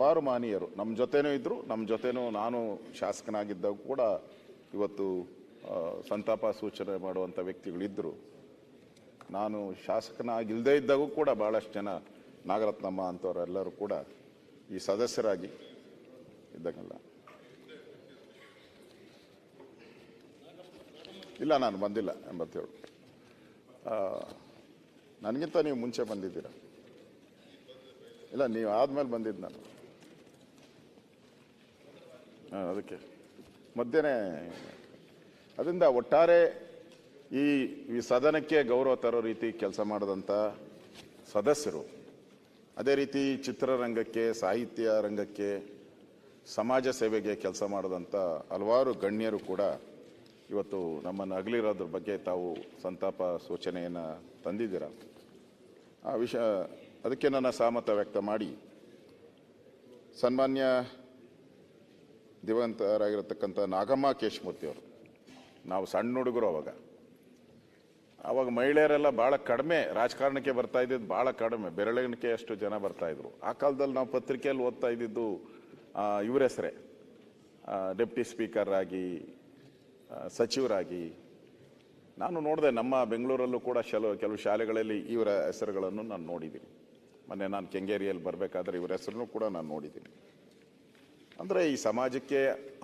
ಹಲವಾರು ಮಾನೀಯರು ನಮ್ಮ ಜೊತೆನೂ ಇದ್ದರು ನಮ್ಮ ಜೊತೆನೂ ನಾನು ಶಾಸಕನಾಗಿದ್ದಾಗ ಕೂಡ ಇವತ್ತು ಸಂತಾಪ ಸೂಚನೆ ಮಾಡುವಂಥ ವ್ಯಕ್ತಿಗಳಿದ್ದರು ನಾನು ಶಾಸಕನಾಗಿಲ್ಲದೇ ಇದ್ದಾಗೂ ಕೂಡ ಭಾಳಷ್ಟು ಜನ ನಾಗರತ್ನಮ್ಮ ಅಂಥವರೆಲ್ಲರೂ ಕೂಡ ಈ ಸದಸ್ಯರಾಗಿ ಇದ್ದಾಗಲ್ಲ. ಇಲ್ಲ, ನಾನು ಬಂದಿಲ್ಲ, ಎಂಬತ್ತೇಳು. ನನಗಿಂತ ನೀವು ಮುಂಚೆ ಬಂದಿದ್ದೀರ? ಇಲ್ಲ, ನೀವು ಆದಮೇಲೆ ಬಂದಿದ್ದು ನಾನು. ಅದಕ್ಕೆ. ಮಧ್ಯೆ ಅದರಿಂದ ಒಟ್ಟಾರೆ ಈ ಈ ಸದನಕ್ಕೆ ಗೌರವ ತರೋ ರೀತಿ ಕೆಲಸ ಮಾಡಿದಂಥ ಸದಸ್ಯರು. ಅದೇ ರೀತಿ ಚಿತ್ರರಂಗಕ್ಕೆ, ಸಾಹಿತ್ಯ ರಂಗಕ್ಕೆ, ಸಮಾಜ ಸೇವೆಗೆ ಕೆಲಸ ಮಾಡಿದಂಥ ಹಲವಾರು ಗಣ್ಯರು ಕೂಡ ಇವತ್ತು ನಮ್ಮನ್ನು ಅಗಲಿರೋದ್ರ ಬಗ್ಗೆ ತಾವು ಸಂತಾಪ ಸೂಚನೆಯನ್ನು ತಂದಿದ್ದೀರ. ಆ ವಿಷಯ ಅದಕ್ಕೆ ನನ್ನ ಸಹಮತ ವ್ಯಕ್ತ ಮಾಡಿ. ಸನ್ಮಾನ್ಯ ದಿವಂತರಾಗಿರತಕ್ಕಂಥ ನಾಗಮ್ಮ ಕೇಶಮೂರ್ತಿ ಅವರು. ನಾವು ಸಣ್ಣ ಹುಡುಗರು ಅವಾಗ. ಅವಾಗ ಮಹಿಳೆಯರೆಲ್ಲ ಭಾಳ ಕಡಿಮೆ ರಾಜಕಾರಣಕ್ಕೆ ಬರ್ತಾ ಇದ್ದಿದ್ದು ಭಾಳ ಕಡಿಮೆ. ಬೆರಳಿಕೆ ಅಷ್ಟು ಜನ ಬರ್ತಾ ಇದ್ರು. ಆ ಕಾಲದಲ್ಲಿ ನಾವು ಪತ್ರಿಕೆಯಲ್ಲಿ ಓದ್ತಾ ಇದ್ದಿದ್ದು ಇವರ ಹೆಸರೇ. ಡೆಪ್ಟಿ ಸ್ಪೀಕರ್ ಆಗಿ ಆ, ಸಚಿವರಾಗಿ. ನಾನು ನೋಡಿದೆ ನಮ್ಮ ಬೆಂಗಳೂರಲ್ಲೂ ಕೂಡ ಶಲ ಕೆಲವು ಶಾಲೆಗಳಲ್ಲಿ ಇವರ ಹೆಸರುಗಳನ್ನು ನಾನು ನೋಡಿದ್ದೀನಿ. ಮೊನ್ನೆ ನಾನು ಕೆಂಗೇರಿಯಲ್ಲಿ ಬರಬೇಕಾದ್ರೆ ಇವರ ಹೆಸರನ್ನು ಕೂಡ ನಾನು ನೋಡಿದ್ದೀನಿ. ಅಂದರೆ ಈ ಸಮಾಜಕ್ಕೆ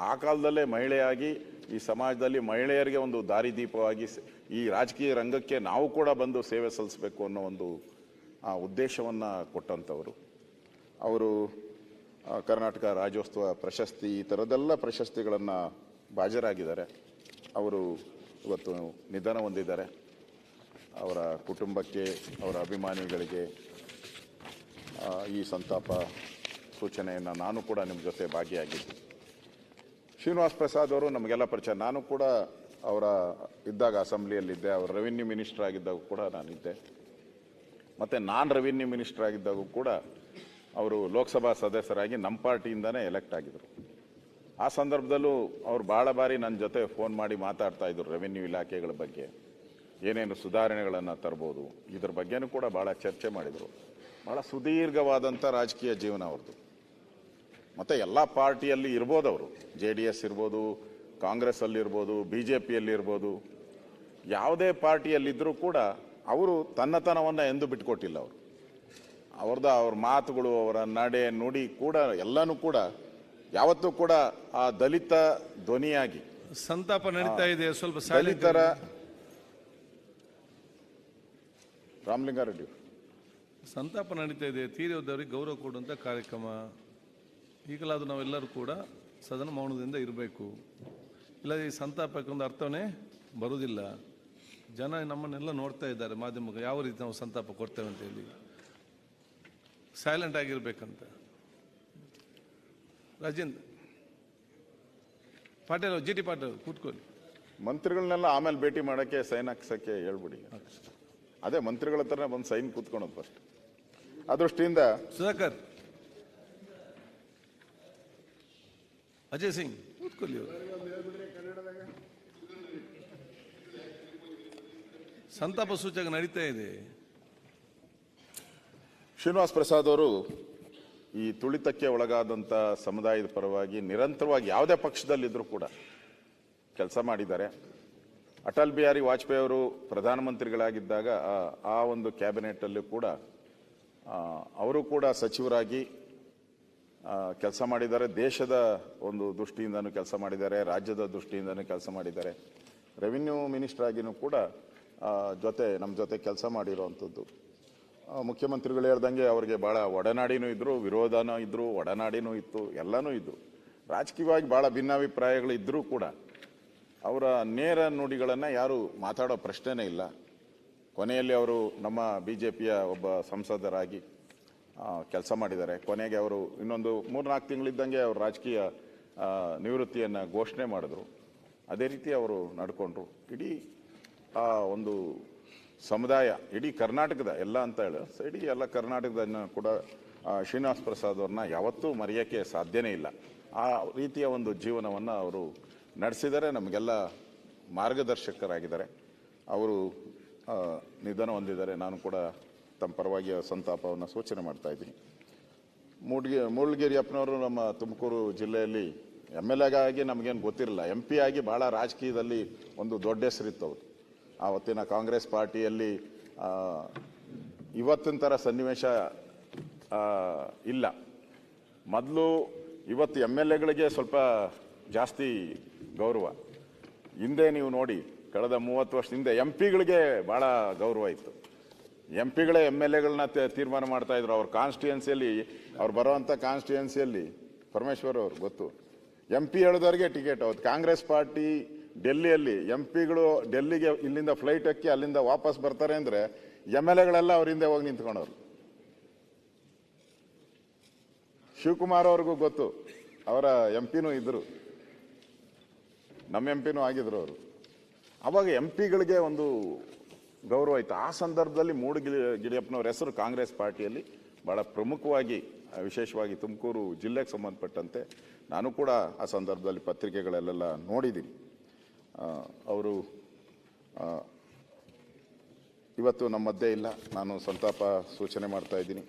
ಆ ಕಾಲದಲ್ಲೇ ಮಹಿಳೆಯಾಗಿ, ಈ ಸಮಾಜದಲ್ಲಿ ಮಹಿಳೆಯರಿಗೆ ಒಂದು ದಾರಿದೀಪವಾಗಿ ಈ ರಾಜಕೀಯ ರಂಗಕ್ಕೆ ನಾವು ಕೂಡ ಬಂದು ಸೇವೆ ಸಲ್ಲಿಸಬೇಕು ಅನ್ನೋ ಒಂದು, ಆ ಉದ್ದೇಶವನ್ನು ಕೊಟ್ಟಂಥವರು. ಅವರು ಕರ್ನಾಟಕ ರಾಜ್ಯೋತ್ಸವ ಪ್ರಶಸ್ತಿ ಈ ಥರದ್ದೆಲ್ಲ ಪ್ರಶಸ್ತಿಗಳನ್ನು ಬಾಜರಾಗಿದ್ದಾರೆ ಅವರು ಇವತ್ತು ನಿಧನ ಹೊಂದಿದ್ದಾರೆ. ಅವರ ಕುಟುಂಬಕ್ಕೆ, ಅವರ ಅಭಿಮಾನಿಗಳಿಗೆ ಈ ಸಂತಾಪ ಸೂಚನೆಯನ್ನು ನಾನು ಕೂಡ ನಿಮ್ಮ ಜೊತೆ ಭಾಗಿಯಾಗಿದ್ದೆ. ಶ್ರೀನಿವಾಸ್ ಪ್ರಸಾದ್ ಅವರು ನಮಗೆಲ್ಲ ಪರಿಚಯ. ನಾನು ಕೂಡ ಅವರ ಇದ್ದಾಗ ಅಸೆಂಬ್ಲಿಯಲ್ಲಿದ್ದೆ. ಅವರು ರೆವಿನ್ಯೂ ಮಿನಿಸ್ಟರ್ ಆಗಿದ್ದಾಗ ಕೂಡ ನಾನಿದ್ದೆ. ಮತ್ತು ನಾನ್ ರೆವಿನ್ಯೂ ಮಿನಿಸ್ಟರ್ ಆಗಿದ್ದಾಗೂ ಕೂಡ ಅವರು ಲೋಕಸಭಾ ಸದಸ್ಯರಾಗಿ ನಮ್ಮ ಪಾರ್ಟಿಯಿಂದನೇ ಎಲೆಕ್ಟ್ ಆಗಿದ್ದರು ಆ ಸಂದರ್ಭದಲ್ಲೂ ಅವರು ಭಾಳ ಬಾರಿ ನನ್ನ ಜೊತೆ ಫೋನ್ ಮಾಡಿ ಮಾತಾಡ್ತಾ ಇದ್ರು ರೆವಿನ್ಯೂ ಇಲಾಖೆಗಳ ಬಗ್ಗೆ. ಏನೇನು ಸುಧಾರಣೆಗಳನ್ನು ತರ್ಬೋದು. ಇದ್ರ ಬಗ್ಗೆನೂ ಕೂಡ ಭಾಳ ಚರ್ಚೆ ಮಾಡಿದರು. ಭಾಳ ಸುದೀರ್ಘವಾದಂಥ ರಾಜಕೀಯ ಜೀವನ ಅವ್ರದ್ದು ಮತ್ತು ಎಲ್ಲ ಪಾರ್ಟಿಯಲ್ಲಿ ಇರ್ಬೋದು ಅವರು. ಜೆ ಡಿ ಎಸ್ ಇರ್ಬೋದು ಕಾಂಗ್ರೆಸ್ಸಲ್ಲಿರ್ಬೋದು ಬಿ ಜೆ ಪಿಯಲ್ಲಿ ಇರ್ಬೋದು ಯಾವುದೇ ಪಾರ್ಟಿಯಲ್ಲಿದ್ದರೂ ಕೂಡ ಅವರು ತನ್ನತನವನ್ನು ಎಂದೂ ಬಿಟ್ಕೊಟ್ಟಿಲ್ಲ ಅವರು. ಅವ್ರದ್ದು ಅವ್ರ ಮಾತುಗಳು ಅವರ ನಡೆ ನುಡಿ ಕೂಡ ಎಲ್ಲನೂ ಕೂಡ ಯಾವತ್ತೂ ಕೂಡ ಆ ದಲಿತ ಧ್ವನಿಯಾಗಿ. ಸಂತಾಪ ನಡೀತಾ ಇದೆ ಸ್ವಲ್ಪ ದಲಿತರ. ರಾಮಲಿಂಗಾರೆಡ್ಡಿ ಸಂತಾಪ ನಡೀತಾ ಇದೆ ತೀರಿದವರಿಗೆ ಗೌರವ ಕೊಡುವಂಥ ಕಾರ್ಯಕ್ರಮ ಈಗಲಾದರೂ ನಾವೆಲ್ಲರೂ ಕೂಡ ಸದನ ಮೌನದಿಂದ ಇರಬೇಕು. ಇಲ್ಲ ಈ ಸಂತಾಪಕ್ಕೆ ಒಂದು ಅರ್ಥವೇ ಬರುವುದಿಲ್ಲ. ಜನ ನಮ್ಮನ್ನೆಲ್ಲ ನೋಡ್ತಾ ಇದ್ದಾರೆ ಮಾಧ್ಯಮಕ್ಕೆ. ಯಾವ ರೀತಿ ನಾವು ಸಂತಾಪ ಕೊಡ್ತೇವೆ ಅಂತ ಹೇಳಿ. ಸೈಲೆಂಟ್ ಆಗಿರ್ಬೇಕಂತ. ರಾಜೇಂದ್ರ. ಪಾಟೀಲ್ ಜಿ ಟಿ ಪಾಟೀಲ್ ಕೂತ್ಕೊಳ್ಳಿ. ಮಂತ್ರಿಗಳನ್ನೆಲ್ಲ ಆಮೇಲೆ ಭೇಟಿ ಮಾಡೋಕ್ಕೆ ಸೈನ್ ಹಾಕ್ಸೋಕ್ಕೆ ಹೇಳ್ಬಿಡಿ. ಅದೇ ಮಂತ್ರಿಗಳ ಹತ್ರನೇ ಬಂದು ಸೈನ್ ಕೂತ್ಕೊಳೋದು ಫಸ್ಟ್ ಆ ದೃಷ್ಟಿಯಿಂದ ಸುಧಾಕರ್. ಅಜಯ್ ಸಿಂಗ್ ಕೂತ್ಕೊಳ್ಳಿ ಸಂತಾಪ ಸೂಚಕ ನಡೀತಾ ಇದೆ. ಶ್ರೀನಿವಾಸ್ ಪ್ರಸಾದ್ ಅವರು ಈ ತುಳಿತಕ್ಕೆ ಒಳಗಾದಂಥ ಸಮುದಾಯದ ಪರವಾಗಿ ನಿರಂತರವಾಗಿ ಯಾವುದೇ ಪಕ್ಷದಲ್ಲಿದ್ದರೂ ಕೂಡ ಕೆಲಸ ಮಾಡಿದ್ದಾರೆ. ಅಟಲ್ ಬಿಹಾರಿ ವಾಜಪೇಯಿ ಅವರು ಪ್ರಧಾನಮಂತ್ರಿಗಳಾಗಿದ್ದಾಗ ಆ- ಒಂದು ಕ್ಯಾಬಿನೆಟಲ್ಲೂ ಕೂಡ ಅವರು ಕೂಡ ಸಚಿವರಾಗಿ ಕೆಲಸ ಮಾಡಿದ್ದಾರೆ. ದೇಶದ ಒಂದು ದೃಷ್ಟಿಯಿಂದನೂ ಕೆಲಸ ಮಾಡಿದ್ದಾರೆ. ರಾಜ್ಯದ ದೃಷ್ಟಿಯಿಂದನೂ ಕೆಲಸ ಮಾಡಿದ್ದಾರೆ. ರೆವಿನ್ಯೂ ಮಿನಿಸ್ಟರ್ ಆಗಿನೂ ಕೂಡ ಜೊತೆ ನಮ್ಮ ಜೊತೆ ಕೆಲಸ ಮಾಡಿರುವಂಥದ್ದು ಮುಖ್ಯಮಂತ್ರಿಗಳು ಹೇಳ್ದಂಗೆ ಅವರಿಗೆ ಭಾಳ ಒಡನಾಡಿನೂ ಇದ್ದರು ವಿರೋಧನೂ ಇದ್ದರು ಒಡನಾಡಿನೂ ಇತ್ತು, ಎಲ್ಲನೂ ಇದ್ದರು ರಾಜಕೀಯವಾಗಿ ಭಾಳ ಭಿನ್ನಾಭಿಪ್ರಾಯಗಳು ಇದ್ದರೂ ಕೂಡ, ಅವರ ನೇರ ನುಡಿಗಳನ್ನು ಯಾರು ಮಾತಾಡೋ ಪ್ರಶ್ನೆನೇ ಇಲ್ಲ. ಕೊನೆಯಲ್ಲಿ ಅವರು ನಮ್ಮ ಬಿ ಜೆ ಪಿಯ ಒಬ್ಬ ಸಂಸದರಾಗಿ ಕೆಲಸ ಮಾಡಿದ್ದಾರೆ. ಕೊನೆಗೆ ಅವರು ಇನ್ನೊಂದು ಮೂರ್ನಾಲ್ಕು ತಿಂಗಳಿದ್ದಂಗೆ ಅವರು ರಾಜಕೀಯ ನಿವೃತ್ತಿಯನ್ನು ಘೋಷಣೆ ಮಾಡಿದ್ರು. ಅದೇ ರೀತಿ ಅವರು ನಡ್ಕೊಂಡ್ರು. ಇಡೀ, ಆ, ಒಂದು ಸಮುದಾಯ, ಇಡೀ ಕರ್ನಾಟಕದ ಎಲ್ಲ ಅಂತ ಹೇಳಿ ಇಡೀ ಎಲ್ಲ ಕರ್ನಾಟಕದ ಕೂಡ ಶ್ರೀನಿವಾಸ್ ಪ್ರಸಾದ್ ಅವ್ರನ್ನ ಯಾವತ್ತೂ ಮರೆಯೋಕ್ಕೆ ಸಾಧ್ಯನೇ ಇಲ್ಲ. ಆ ರೀತಿಯ ಒಂದು ಜೀವನವನ್ನು ಅವರು ನಡೆಸಿದರೆ ನಮಗೆಲ್ಲ ಮಾರ್ಗದರ್ಶಕರಾಗಿದ್ದಾರೆ. ಅವರು ನಿಧನ ಹೊಂದಿದ್ದಾರೆ. ನಾನು ಕೂಡ ತಮ್ಮ ಪರವಾಗಿ ಸಂತಾಪವನ್ನು ಸೂಚನೆ ಮಾಡ್ತಾ ಇದ್ದೀನಿ. ಮೂಡ್ಗಿ, ಮೂಳ್ಗಿರಿಯಪ್ಪನವರು ನಮ್ಮ ತುಮಕೂರು ಜಿಲ್ಲೆಯಲ್ಲಿ ಎಂ ಎಲ್ ಎಗಾಗಿ ನಮಗೇನು ಗೊತ್ತಿರಲಿಲ್ಲ ಎಂ ಪಿ ಆಗಿ ಭಾಳ ರಾಜಕೀಯದಲ್ಲಿ ಒಂದು ದೊಡ್ಡ ಹೆಸರಿತ್ತು ಅವರು. ಆವತ್ತಿನ ಕಾಂಗ್ರೆಸ್ ಪಾರ್ಟಿಯಲ್ಲಿ ಇವತ್ತಿನ ಥರ ಸನ್ನಿವೇಶ ಇಲ್ಲ. ಮೊದಲು ಇವತ್ತು ಎಂ ಎಲ್ ಎಗಳಿಗೆ ಸ್ವಲ್ಪ ಜಾಸ್ತಿ ಗೌರವ. ಹಿಂದೆ ನೀವು ನೋಡಿ, ಕಳೆದ ಮೂವತ್ತು ವರ್ಷದಿಂದ ಎಂ ಪಿಗಳಿಗೆ ಭಾಳ ಗೌರವ ಇತ್ತು. ಎಂ ಪಿಗಳೇ ಎಂ ಎಲ್ ಎಗಳನ್ನ ತೀರ್ಮಾನ ಮಾಡ್ತಾ ಇದ್ರು. ಅವ್ರ ಕಾನ್ಸ್ಟಿಟ್ಯೂನ್ಸಿಯಲ್ಲಿ ಅವ್ರು ಬರೋವಂಥ ಕಾನ್ಸ್ಟಿಟ್ಯೂನ್ಸಿಯಲ್ಲಿ ಪರಮೇಶ್ವರ್ ಅವ್ರು ಗೊತ್ತು. ಎಂ ಪಿ ಹೇಳಿದವ್ರಿಗೆ ಟಿಕೆಟ್ ಅವತ್ತು ಕಾಂಗ್ರೆಸ್ ಪಾರ್ಟಿ ಡೆಲ್ಲಿಯಲ್ಲಿ, ಎಂ ಪಿಗಳು ಡೆಲ್ಲಿಗೆ ಇಲ್ಲಿಂದ ಫ್ಲೈಟ್ ಹಕ್ಕಿ ಅಲ್ಲಿಂದ ವಾಪಸ್ ಬರ್ತಾರೆ ಅಂದರೆ ಎಂ ಎಲ್ ಎಗಳೆಲ್ಲ ಅವ್ರ ಹಿಂದೆ ಹೋಗಿ ನಿಂತ್ಕೊಂಡವ್ರು. ಶಿವಕುಮಾರ್ ಅವ್ರಿಗೂ ಗೊತ್ತು. ಅವರ ಎಂ ಪಿನೂ ಇದ್ದರು ನಮ್ಮ ಎಂ ಪಿನೂ ಆಗಿದ್ರು ಅವರು. ಅವಾಗ ಎಂ ಪಿಗಳಿಗೆ ಒಂದು ಗೌರವ ಇತ್ತು ಆ ಸಂದರ್ಭದಲ್ಲಿ ಮೂಡುಗಿರಿ ಗಿರಿಯಪ್ಪನವ್ರ ಹೆಸರು ಕಾಂಗ್ರೆಸ್ ಪಾರ್ಟಿಯಲ್ಲಿ ಭಾಳ ಪ್ರಮುಖವಾಗಿ, ವಿಶೇಷವಾಗಿ ತುಮಕೂರು ಜಿಲ್ಲೆಗೆ ಸಂಬಂಧಪಟ್ಟಂತೆ ನಾನು ಕೂಡ ಆ ಸಂದರ್ಭದಲ್ಲಿ ಪತ್ರಿಕೆಗಳಲ್ಲೆಲ್ಲ ನೋಡಿದ್ದೀನಿ. ಅವರು ಇವತ್ತು ನಮ್ಮ ಮಧ್ಯೆ ಇಲ್ಲ. ನಾನು ಸಂತಾಪ ಸೂಚನೆ ಮಾಡ್ತಾ ಇದ್ದೀನಿ.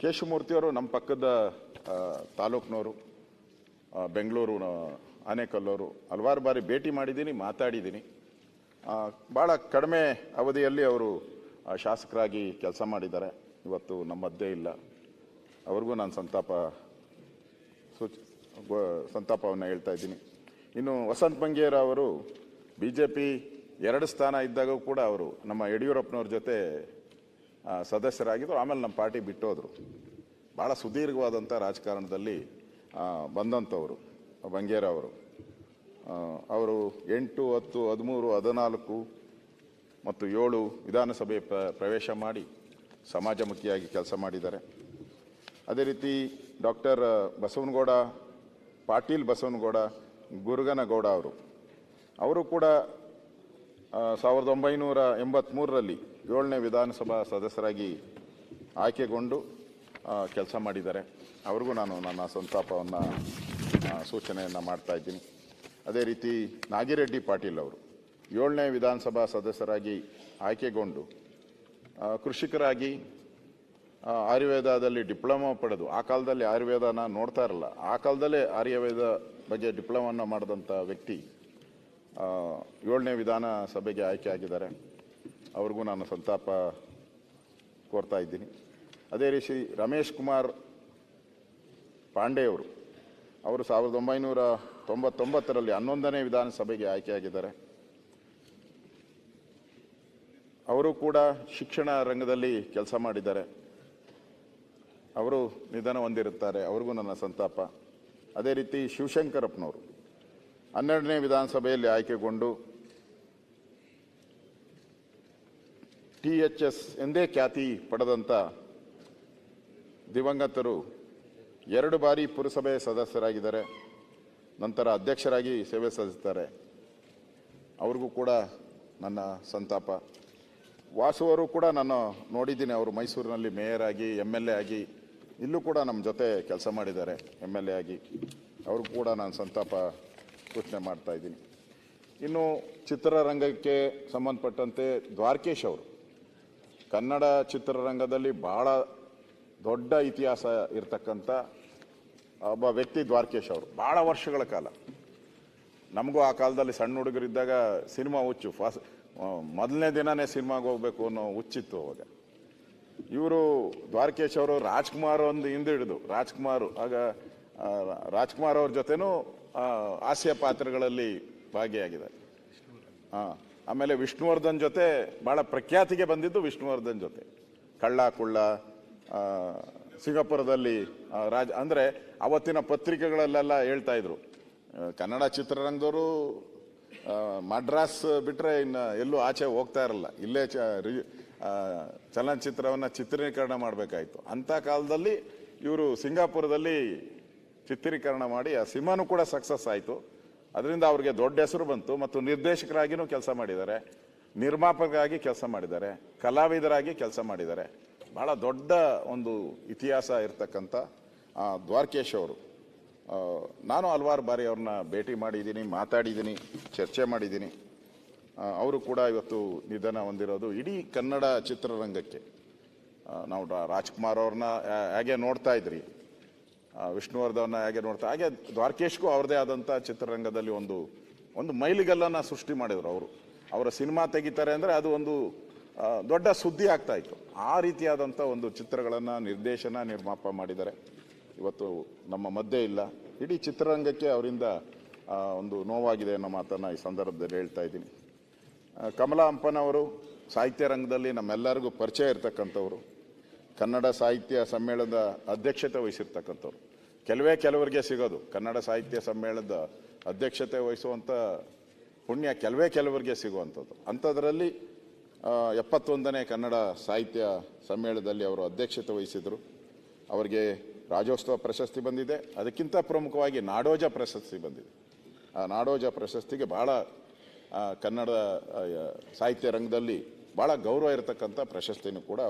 ಕೇಶವಮೂರ್ತಿಯವರು ನಮ್ಮ ಪಕ್ಕದ ತಾಲೂಕಿನವರು ಬೆಂಗಳೂರು ಆನೇಕಲ್ಲವರು ಹಲವಾರು ಬಾರಿ ಭೇಟಿ ಮಾಡಿದ್ದೀನಿ, ಮಾತಾಡಿದ್ದೀನಿ. ಭಾಳ ಕಡಿಮೆ ಅವಧಿಯಲ್ಲಿ ಅವರು ಶಾಸಕರಾಗಿ ಕೆಲಸ ಮಾಡಿದ್ದಾರೆ. ಇವತ್ತು ನಮ್ಮ ಮಧ್ಯೆ ಇಲ್ಲ. ಅವ್ರಿಗೂ ನಾನು ಸಂತಾಪ ಸೂಚ ಸಂತಾಪವನ್ನು ಹೇಳ್ತಾ ಇದ್ದೀನಿ. ಇನ್ನು ವಸಂತ್ ಬಂಗೇರ ಅವರು ಬಿ ಜೆ ಪಿ ಎರಡು ಸ್ಥಾನ ಇದ್ದಾಗ ಕೂಡ ಅವರು ನಮ್ಮ ಯಡಿಯೂರಪ್ಪನವ್ರ ಜೊತೆ ಸದಸ್ಯರಾಗಿದ್ದರು ಆಮೇಲೆ ನಮ್ಮ ಪಾರ್ಟಿ ಬಿಟ್ಟೋದ್ರು. ಭಾಳ ಸುದೀರ್ಘವಾದಂಥ ರಾಜಕಾರಣದಲ್ಲಿ ಬಂದಂಥವರು ಬಂಗೇರ ಅವರು. ಅವರು ಎಂಟು, ಹತ್ತು, ಹದಿಮೂರು, ಹದಿನಾಲ್ಕು ಮತ್ತು ಏಳು ವಿಧಾನಸಭೆ ಪ್ರವೇಶ ಮಾಡಿ ಸಮಾಜಮುಖಿಯಾಗಿ ಕೆಲಸ ಮಾಡಿದ್ದಾರೆ. ಅದೇ ರೀತಿ ಡಾಕ್ಟರ್ ಬಸವನಗೌಡ, ಪಾಟೀಲ್ ಬಸವನಗೌಡ, ಗುರುಗನಗೌಡ ಅವರು ಅವರು ಕೂಡ ಸಾವಿರದ ಒಂಬೈನೂರ ಎಂಬತ್ತ್ಮೂರರಲ್ಲಿ ಏಳನೇ ವಿಧಾನಸಭಾ ಸದಸ್ಯರಾಗಿ ಆಯ್ಕೆಗೊಂಡು ಕೆಲಸ ಮಾಡಿದ್ದಾರೆ. ಅವ್ರಿಗೂ ನಾನು ನನ್ನ ಸಂತಾಪವನ್ನು ಸೂಚನೆಯನ್ನು ಮಾಡ್ತಾ ಇದ್ದೀನಿ. ಅದೇ ರೀತಿ ನಾಗಿರೆಡ್ಡಿ ಪಾಟೀಲ್ ಅವರು ಏಳನೇ ವಿಧಾನಸಭಾ ಸದಸ್ಯರಾಗಿ ಆಯ್ಕೆಗೊಂಡು ಕೃಷಿಕರಾಗಿ ಆಯುರ್ವೇದದಲ್ಲಿ ಡಿಪ್ಲೊಮಾ ಪಡೆದು, ಆ ಕಾಲದಲ್ಲಿ ಆಯುರ್ವೇದನ ನೋಡ್ತಾ ಇರಲ್ಲ, ಆ ಕಾಲದಲ್ಲೇ ಆಯುರ್ವೇದ ಬಗ್ಗೆ ಡಿಪ್ಲೊಮಾನ ಮಾಡಿದಂಥ ವ್ಯಕ್ತಿ ಏಳನೇ ವಿಧಾನಸಭೆಗೆ ಆಯ್ಕೆ ಆಗಿದ್ದಾರೆ ಅವ್ರಿಗೂ ನಾನು ಸಂತಾಪ ಕೋರ್ತಾ ಇದ್ದೀನಿ. ಅದೇ ರೀತಿ ರಮೇಶ್ ಕುಮಾರ್ ಪಾಂಡೆಯವರು ಅವರು ಸಾವಿರದ ಒಂಬೈನೂರ ತೊಂಬತ್ತೊಂಬತ್ತರಲ್ಲಿ ಹನ್ನೊಂದನೇ ವಿಧಾನಸಭೆಗೆ ಆಯ್ಕೆಯಾಗಿದ್ದಾರೆ. ಅವರು ಕೂಡ ಶಿಕ್ಷಣ ರಂಗದಲ್ಲಿ ಕೆಲಸ ಮಾಡಿದ್ದಾರೆ. ಅವರು ನಿಧನ ಹೊಂದಿರುತ್ತಾರೆ. ಅವ್ರಿಗೂ ನನ್ನ ಸಂತಾಪ. ಅದೇ ರೀತಿ ಶಿವಶಂಕರಪ್ಪನವರು ಹನ್ನೆರಡನೇ ವಿಧಾನಸಭೆಯಲ್ಲಿ ಆಯ್ಕೆಗೊಂಡು ಟಿ ಎಚ್ ಎಸ್ ಎಂದೇ ಖ್ಯಾತಿ ಪಡೆದಂಥ ದಿವಂಗತರು ಎರಡು ಬಾರಿ ಪುರಸಭೆ ಸದಸ್ಯರಾಗಿದ್ದಾರೆ. ನಂತರ ಅಧ್ಯಕ್ಷರಾಗಿ ಸೇವೆ ಸಲ್ಲಿಸ್ತಾರೆ ಅವ್ರಿಗೂ ಕೂಡ ನನ್ನ ಸಂತಾಪ. ವಾಸುವರು ಕೂಡ ನಾನು ನೋಡಿದ್ದೀನಿ, ಅವರು ಮೈಸೂರಿನಲ್ಲಿ ಮೇಯರ್ ಆಗಿ ಎಂ ಎಲ್ ಎ ಆಗಿ, ಇಲ್ಲೂ ಕೂಡ ನಮ್ಮ ಜೊತೆ ಕೆಲಸ ಮಾಡಿದ್ದಾರೆ ಎಂ ಎಲ್ ಎ ಆಗಿ. ಅವ್ರಿಗೂ ಕೂಡ ನಾನು ಸಂತಾಪ ಸೂಚನೆ ಮಾಡ್ತಾಯಿದ್ದೀನಿ ಇನ್ನು ಚಿತ್ರರಂಗಕ್ಕೆ ಸಂಬಂಧಪಟ್ಟಂತೆ ದ್ವಾರಕೇಶ್ ಅವರು. ಕನ್ನಡ ಚಿತ್ರರಂಗದಲ್ಲಿ ಭಾಳ ದೊಡ್ಡ ಇತಿಹಾಸ ಇರತಕ್ಕಂಥ ಒಬ್ಬ ವ್ಯಕ್ತಿ ದ್ವಾರಕೇಶ್ ಅವರು. ಭಾಳ ವರ್ಷಗಳ ಕಾಲ. ನಮಗೂ ಆ ಕಾಲದಲ್ಲಿ ಸಣ್ಣ ಹುಡುಗರಿದ್ದಾಗ ಸಿನಿಮಾ ಹುಚ್ಚು. ಫಾಸ್ ಮೊದಲನೇ ದಿನನೇ ಸಿನಿಮಾಗೆ ಹೋಗ್ಬೇಕು ಅನ್ನೋ ಹುಚ್ಚಿತ್ತು ಅವಾಗ. ಇವರು ದ್ವಾರಕೇಶ್ ಅವರು ರಾಜ್ಕುಮಾರ್ ಒಂದು ಹಿಂದೆ ಹಿಡಿದು, ರಾಜ್ಕುಮಾರ್, ಆಗ ರಾಜ್ಕುಮಾರ್ ಅವ್ರ ಜೊತೆನೂ ಹಾಸ್ಯ ಪಾತ್ರಗಳಲ್ಲಿ ಭಾಗಿಯಾಗಿದ್ದಾರೆ. ಹಾಂ ಆಮೇಲೆ ವಿಷ್ಣುವರ್ಧನ್ ಜೊತೆ ಭಾಳ ಪ್ರಖ್ಯಾತಿಗೆ ಬಂದಿದ್ದು ವಿಷ್ಣುವರ್ಧನ್ ಜೊತೆ. ಕಳ್ಳ ಕುಳ್ಳ ಸಿಂಗಾಪುರದಲ್ಲಿ ರಾಜ, ಅಂದರೆ ಅವತ್ತಿನ ಪತ್ರಿಕೆಗಳಲ್ಲೆಲ್ಲ ಹೇಳ್ತಾ ಇದ್ರು. ಕನ್ನಡ ಚಿತ್ರರಂಗದವರು ಮಡ್ರಾಸ್ ಬಿಟ್ಟರೆ ಇನ್ನು ಎಲ್ಲೂ ಆಚೆ ಹೋಗ್ತಾ ಇರಲ್ಲ. ಇಲ್ಲೇ ಚ, ರಿ- ಚಲನಚಿತ್ರವನ್ನು ಚಿತ್ರೀಕರಣ ಮಾಡಬೇಕಾಯ್ತು. ಅಂಥ ಕಾಲದಲ್ಲಿ ಇವರು ಸಿಂಗಾಪುರದಲ್ಲಿ ಚಿತ್ರೀಕರಣ ಮಾಡಿ, ಆ ಸಿನಿಮಾನು ಕೂಡ ಸಕ್ಸಸ್ ಆಯಿತು. ಅದರಿಂದ ಅವ್ರಿಗೆ ದೊಡ್ಡ ಹೆಸರು ಬಂತು ಮತ್ತು ನಿರ್ದೇಶಕರಾಗಿನೂ ಕೆಲಸ ಮಾಡಿದ್ದಾರೆ. ನಿರ್ಮಾಪಕರಾಗಿ ಕೆಲಸ ಮಾಡಿದ್ದಾರೆ. ಕಲಾವಿದರಾಗಿ ಕೆಲಸ ಮಾಡಿದ್ದಾರೆ. ಬಹಳ ದೊಡ್ಡ ಒಂದು ಇತಿಹಾಸ ಇರ್ತಕ್ಕಂಥ ದ್ವಾರಕೇಶ್ ಅವರು. ನಾನು ಹಲವಾರು ಬಾರಿ ಅವ್ರನ್ನ ಭೇಟಿ ಮಾಡಿದ್ದೀನಿ, ಮಾತಾಡಿದ್ದೀನಿ, ಚರ್ಚೆ ಮಾಡಿದ್ದೀನಿ. ಅವರು ಕೂಡ ಇವತ್ತು ನಿಧನ ಹೊಂದಿರೋದು ಇಡೀ ಕನ್ನಡ ಚಿತ್ರರಂಗಕ್ಕೆ. ನಾವು ರಾಜ್ಕುಮಾರ್ ಅವ್ರನ್ನ ಹೇಗೆ ನೋಡ್ತಾ ಇದ್ರಿ? ವಿಷ್ಣುವರ್ಧವನ್ನ ಹೇಗೆ ನೋಡ್ತಾ, ಹಾಗೆ ದ್ವಾರಕೇಶ್ಗೂ ಅವ್ರದೇ ಆದಂಥ ಚಿತ್ರರಂಗದಲ್ಲಿ ಒಂದು ಒಂದು ಮೈಲಿಗಲ್ಲನ್ನು ಸೃಷ್ಟಿ ಮಾಡಿದರು ಅವರು. ಅವರ ಸಿನಿಮಾ ತೆಗಿತಾರೆ ಅಂದರೆ ಅದು ಒಂದು ದೊಡ್ಡ ಸುದ್ದಿ ಆಗ್ತಾ ಇತ್ತು. ಆ ರೀತಿಯಾದಂಥ ಒಂದು ಚಿತ್ರಗಳನ್ನು ನಿರ್ದೇಶನ, ನಿರ್ಮಾಪ ಮಾಡಿದ್ದಾರೆ. ಇವತ್ತು ನಮ್ಮ ಮಧ್ಯೆ ಇಲ್ಲ. ಇಡೀ ಚಿತ್ರರಂಗಕ್ಕೆ ಅವರಿಂದ ಒಂದು ನೋವಾಗಿದೆ ಅನ್ನೋ ಮಾತನ್ನು ಈ ಸಂದರ್ಭದಲ್ಲಿ ಹೇಳ್ತಾ ಇದ್ದೀನಿ. ಕಮಲಾ ಹಂಪನವರು ಸಾಹಿತ್ಯ ರಂಗದಲ್ಲಿ ನಮ್ಮೆಲ್ಲರಿಗೂ ಪರಿಚಯ ಇರತಕ್ಕಂಥವ್ರು. ಕನ್ನಡ ಸಾಹಿತ್ಯ ಸಮ್ಮೇಳನದ ಅಧ್ಯಕ್ಷತೆ ವಹಿಸಿರ್ತಕ್ಕಂಥವ್ರು. ಕೆಲವೇ ಕೆಲವರಿಗೆ ಸಿಗೋದು. ಕನ್ನಡ ಸಾಹಿತ್ಯ ಸಮ್ಮೇಳನದ ಅಧ್ಯಕ್ಷತೆ ವಹಿಸುವಂಥ ಪುಣ್ಯ ಕೆಲವೇ ಕೆಲವರಿಗೆ ಸಿಗುವಂಥದ್ದು. ಅಂಥದ್ರಲ್ಲಿ ಎಪ್ಪತ್ತೊಂದನೇ ಕನ್ನಡ ಸಾಹಿತ್ಯ ಸಮ್ಮೇಳನದಲ್ಲಿ ಅವರು ಅಧ್ಯಕ್ಷತೆ ವಹಿಸಿದರು. ಅವರಿಗೆ ರಾಜ್ಯೋತ್ಸವ ಪ್ರಶಸ್ತಿ ಬಂದಿದೆ. ಅದಕ್ಕಿಂತ ಪ್ರಮುಖವಾಗಿ ನಾಡೋಜ ಪ್ರಶಸ್ತಿ ಬಂದಿದೆ. ಆ ನಾಡೋಜ ಪ್ರಶಸ್ತಿಗೆ ಭಾಳ ಕನ್ನಡ ಸಾಹಿತ್ಯ ರಂಗದಲ್ಲಿ ಭಾಳ ಗೌರವ ಇರತಕ್ಕಂಥ ಪ್ರಶಸ್ತಿನೂ ಕೂಡ